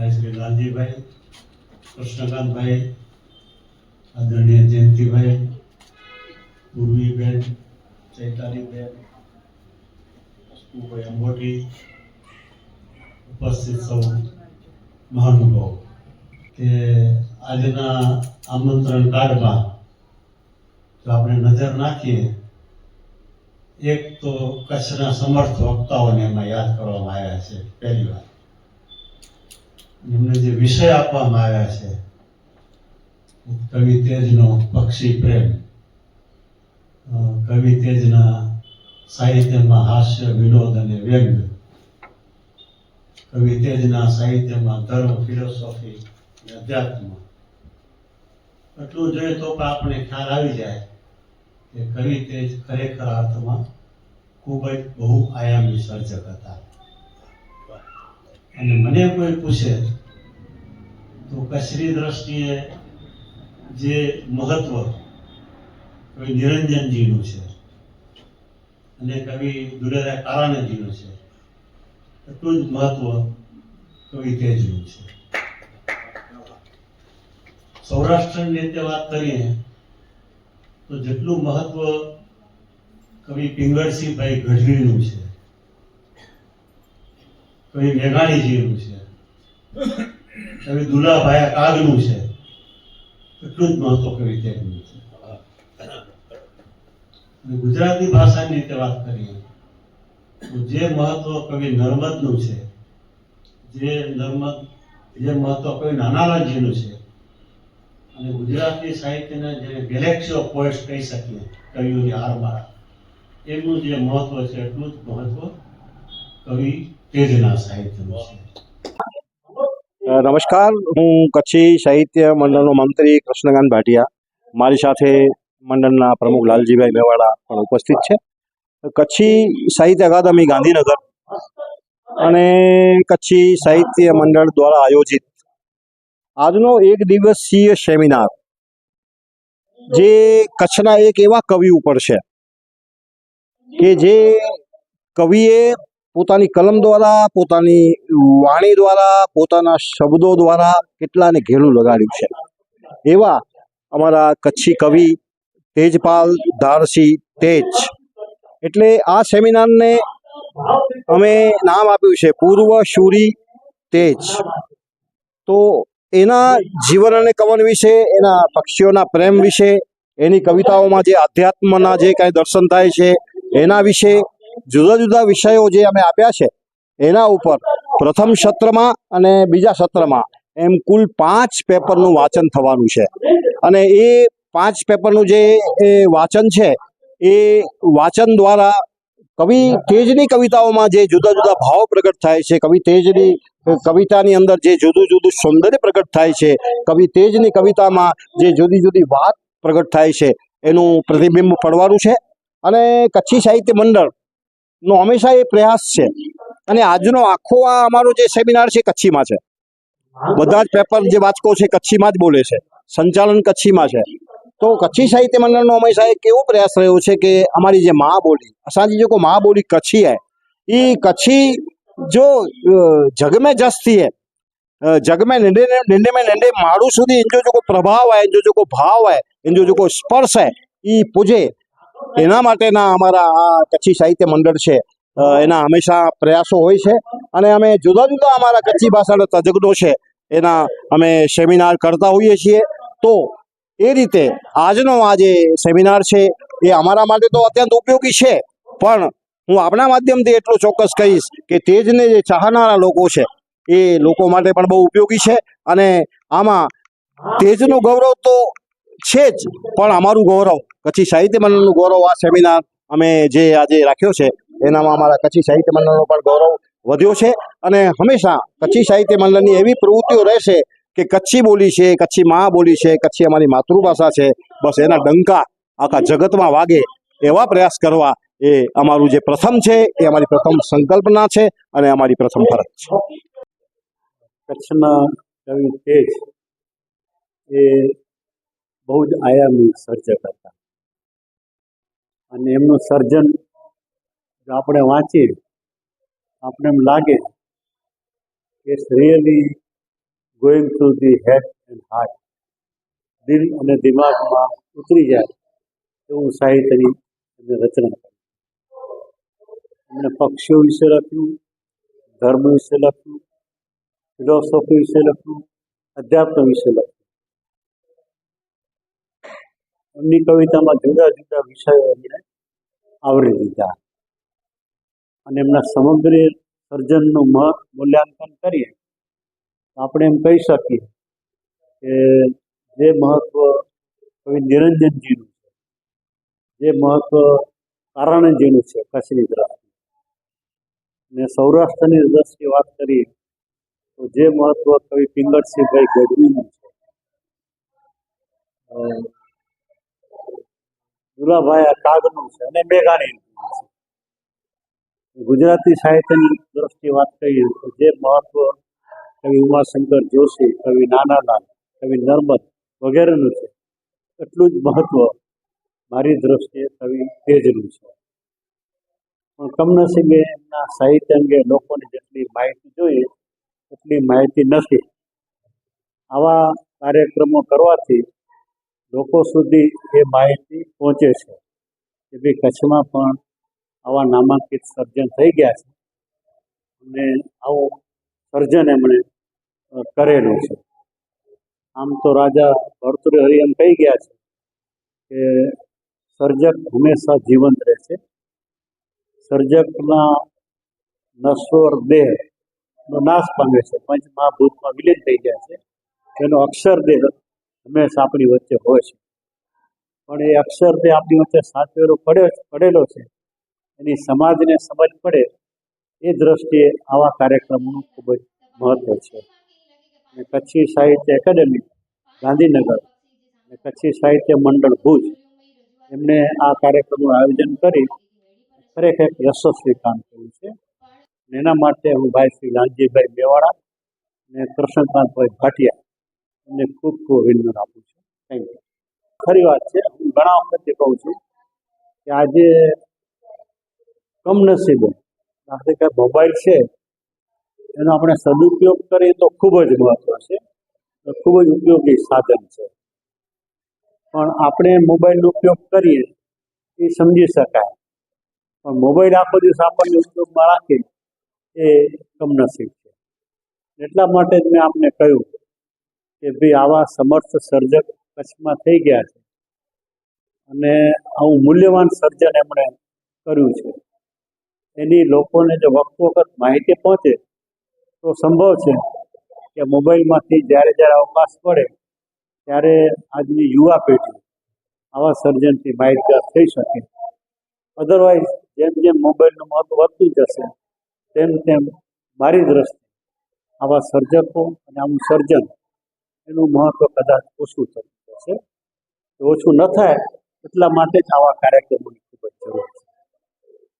ભાઈ લાલજીભાઈ, કૃષ્ણકાંતભાઈ, આદરણીય જયંતિભાઈ પૂર્વીબેન ચૈતાલીબેન પુષ્પુભાઈ અંબોટી ઉપસ્થિત સૌ મહાનુભાવો. કે આજના આમંત્રણ કાર્ડમાં જો આપણે નજર નાખીએ, એક તો કચ્છના સમર્થ વક્તાઓને એમાં યાદ કરવામાં આવ્યા છે, પહેલી વાર એમને જે વિષય આપવામાં આવ્યા છે કવિ તેજનો પક્ષી પ્રેમ. કવિ તેજના સાહિત્યમાં હાસ્ય, વિનોદ અને વ્યંગ. કવિ તેજના સાહિત્યમાં ધર્મ ફિલોસોફી અધ્યાત્મ એટલું જોઈએ તો પણ આપણે ખ્યાલ આવી જાય કે કવિ તેજ ખરેખર અર્થમાં ખૂબ જ બહુ આયામી સર્જક હતા. અને મને કોઈ પૂછે તો કચ્છની દ્રષ્ટિએ જે મહત્વ કવિ નિરંજનજીનું છે. અને કવિ દુરેરા કારાણજીનું છે. એટલું જ મહત્વ કવિ તેજનું છે. સૌરાષ્ટ્રની રીતે વાત કરીએ તો જેટલું મહત્વ કવિ પિંગળસિંહભાઈ ગઢવીનું છે કવિ મેઘાણીજીનું છે. કવિ દુલાભાઈ કાગનું છે. એટલું જ મહત્વ કવિ તેજનું છે. ગુજરાતી ભાષાની રીતે વાત કરીએ, તો જે મહત્વ કવિ નર્મદનું છે, જે નર્મદ, જે મહત્વ કવિ નાનાલાલજીનું છે, અને ગુજરાતી સાહિત્યના જે ગેલેક્સી ઓફ પોએટ્સ કહી શકીએ, કવિઓની હારમાં એમનું જે મહત્વ છે, એટલું જ મહત્વ કવિ નમસ્કાર. હું કચ્છી સાહિત્ય મંડળનો મંત્રી કૃષ્ણકાંત ભાટિયા. મારી સાથે મંડળના પ્રમુખ લાલજીભાઈ મેવાડા પણ ઉપસ્થિત છે. કચ્છી સાહિત્ય અકાદમી ગાંધીનગર અને કચ્છી સાહિત્ય મંડળ દ્વારા આયોજિત આજનો એક દિવસીય સેમિનાર, જે કચ્છના એક એવા કવિ ઉપર છે કે જે કવિએ પોતાની કલમ દ્વારા, પોતાની વાણી દ્વારા, પોતાના શબ્દો દ્વારા કેટલાને ઘેલું લગાડ્યું છે. એવા અમારા કચ્છી કવિ તેજપાલ ધારસિંહ તેજ. એટલે આ સેમિનારને અમે નામ આપ્યું છે પૂર્વ શુરી તેજ. તો એના જીવન અને કવન વિશે, એના પક્ષીઓના પ્રેમ વિશે, એની કવિતાઓમાં જે આધ્યાત્મના જે કાંઈ દર્શન થાય છે, એના વિશે જુદા જુદા વિષયો જે અમે આપ્યા છે, એના ઉપર પ્રથમ સત્રમાં અને બીજા સત્રમાં એમ કુલ પાંચ પેપરનું વાંચન થવાનું છે. અને એ પાંચ પેપરનું જે વાંચન છે, એ વાંચન દ્વારા કવિ તેજની કવિતાઓમાં જે જુદા જુદા ભાવ પ્રગટ થાય છે, કવિ તેજની કવિતાની અંદર જે જુદું જુદું સૌંદર્ય પ્રગટ થાય છે, કવિ તેજની કવિતામાં જે જુદી જુદી વાત પ્રગટ થાય છે, એનું પ્રતિબિંબ પડવાનું છે. અને કચ્છી સાહિત્ય મંડળ નો હંમેશા એ પ્રયાસ છે અને આજનો આખો આ અમારો જે સેમિનાર છે કચ્છીમાં છે બધા જ પેપર જે વાચકો છે કચ્છીમાં જ બોલે છે સંચાલન કચ્છીમાં છે તો કચ્છી સાહિત્ય મંડળનો હંમેશા એક એવો પ્રયાસ રહ્યો છે કે અમારી જે माँ बोली असांजी जेको माँ बोली कच्छी आहे ई कच्छी जो अ, जग में जस थी है अ, जग में नंढे नंढे में नंढे माण्हू સુધી इन जो जेको प्रभाव आहे इन जो जेको भाव आहे इन जो जेको स्पर्श आहे એ પૂજે એના માટેના અમારા આ કચ્છી સાહિત્ય મંડળ છે. એના હંમેશા પ્રયાસો હોય છે. અને અમે જુદા જુદા અમારા કચ્છી ભાષાના તજજ્ઞો છે. એના અમે સેમિનાર કરતા હોઈએ છીએ. તો એ રીતે આજનો આ જે સેમિનાર છે, એ અમારા માટે તો અત્યંત ઉપયોગી છે. પણ હું આપણા માધ્યમથી એટલું ચોક્કસ કહીશ કે તેજને જે ચાહનારા લોકો છે, એ લોકો માટે પણ બહુ ઉપયોગી છે. અને આમાં તેજનું ગૌરવ તો છે જ, પણ અમારું ગૌરવ કચ્છી સાહિત્ય મંડળનું ગૌરવ આ સેમિનાર અમે જે આજે રાખ્યો છે, એનામાં અમારા કચ્છી સાહિત્ય મંડળનો પણ ગૌરવ વધ્યો છે અને હંમેશા કચ્છી સાહિત્ય મંડળની એવી પ્રવૃત્તિઓ રહેશે કે કચ્છી બોલી છે, કચ્છી મા બોલી છે, કચ્છી અમારી માતૃભાષા છે, બસ એના ડંકા આખા જગતમાં વાગે એવા પ્રયાસ કરવા એ અમારું જે પ્રથમ છે, એ અમારી પ્રથમ સંકલ્પના છે અને અમારી પ્રથમ ફરજ છે. કચ્છના કવિ તેજ એ બહુ જ આયામી સર્જક હતા. અને એમનું સર્જન આપણે વાંચીએ, આપણે એમ લાગે કે really going through the head and heart દિલ અને દિમાગમાં ઉતરી જાય એવું સાહિત્યની એમને રચના કરી. એમણે પક્ષીઓ વિશે લખ્યું, ધર્મ વિશે લખ્યું ફિલોસોફી વિશે લખ્યું, અધ્યાત્મ વિશે લખ્યું. એમની કવિતામાં જુદા જુદા વિષયો એમણે આવરી દીધા અને એમના સમગ્ર સર્જનનું મૂલ્યાંકન કરીએ આપણે એમ કહી શકીએ કે જે મહત્વ કવિ નિરંજનજીનું છે, જે મહત્વ કારણજીનું છે કચ્છની દ્રષ્ટિએ ને સૌરાષ્ટ્રની દ્રષ્ટિએ વાત કરીએ, તો જે મહત્વ કવિ પિંગળસિંહભાઈ ગઢવીનું છે અ, આ કાગનું છે અને મેઘાણી ગુજરાતી સાહિત્યની દ્રષ્ટિએ વાત કરીએ તો જે મહત્વ કવિ ઉમાશંકર જોશી કવિ નાનાલાલ કવિ નર્મદ વગેરેનું છે એટલું જ મહત્વ મારી દ્રષ્ટિએ કવિ તેજનું છે. પણ કમનસીબે એમના સાહિત્ય અંગે લોકોને જેટલી માહિતી જોઈએ એટલી માહિતી નથી. આવા કાર્યક્રમો કરવાથી લોકો સુધી એ માહિતી પહોંચે છે. કે ભાઈ કચ્છમાં પણ આવા નામાંકિત સર્જન થઈ ગયા છે. અને આવું સર્જન એમણે કરેલું છે. આમ તો રાજા ભરતુરી એમ કહી ગયા છે કે સર્જક હંમેશા જીવંત રહે છે સર્જકના નશ્વર દેહ નો નાશ પામે છે. પંચ મહાભૂતમાં વિલીન થઈ ગયા છે. તેનો અક્ષર દેહ હંમેશા આપણી વચ્ચે હોય છે. પણ એ અક્ષર તે આપણી વચ્ચે સાચવેલો પડ્યો પડેલો છે. એની સમાજને સમજ પડે એ દ્રષ્ટિએ આવા કાર્યક્રમોનું ખૂબ જ મહત્વ છે. અને કચ્છી સાહિત્ય એકેડેમી, ગાંધીનગર અને કચ્છી સાહિત્ય મંડળ ભુજ એમને આ કાર્યક્રમનું આયોજન કરી ખરેખર એક યશસ્વી કામ કર્યું છે. એના માટે હું ભાઈ શ્રી લાલજીભાઈ મેવાડા અને કૃષ્ણકાંતભાઈ ભાટિયા એમને ખૂબ ખૂબ અભિનંદન આપું છું. થેન્ક યુ ખરી વાત છે. હું ઘણા વખતથી કહું છું કે આજે કમનસીબે આપણે કે મોબાઈલ છે, એનો આપણે સદુપયોગ કરીએ તો ખૂબ જ મહત્વ છે ખૂબ જ ઉપયોગી સાધન છે. પણ આપણે મોબાઈલનો ઉપયોગ કરીએ એ સમજી શકાય. પણ મોબાઈલ આખો દિવસ આપણને ઉપયોગમાં રાખે એ કમનસીબ છે. એટલા માટે જ મેં આપને કહ્યું કે ભાઈ આવા સમર્થ સર્જક કચ્છમાં થઈ ગયા છે. અને આવું મૂલ્યવાન સર્જન એમણે કર્યું છે. એની લોકોને જો વખત વખત માહિતી પહોંચે, તો સંભવ છે કે મોબાઈલમાંથી જ્યારે જ્યારે અવકાશ પડે ત્યારે આજની યુવા પેઢી આવા સર્જનથી માહિતગાર થઈ શકે. અધરવાઇઝ જેમ જેમ મોબાઈલનું મહત્વ વધતું જશે, તેમ તેમ મારી દ્રષ્ટિ આવા સર્જકો અને આવું સર્જન એનું મહત્વ કદાચ ઓછું થતું હશે ઓછું ન થાય, એટલા માટે જ આવા કાર્યક્રમોની ખૂબ જ જરૂર છે.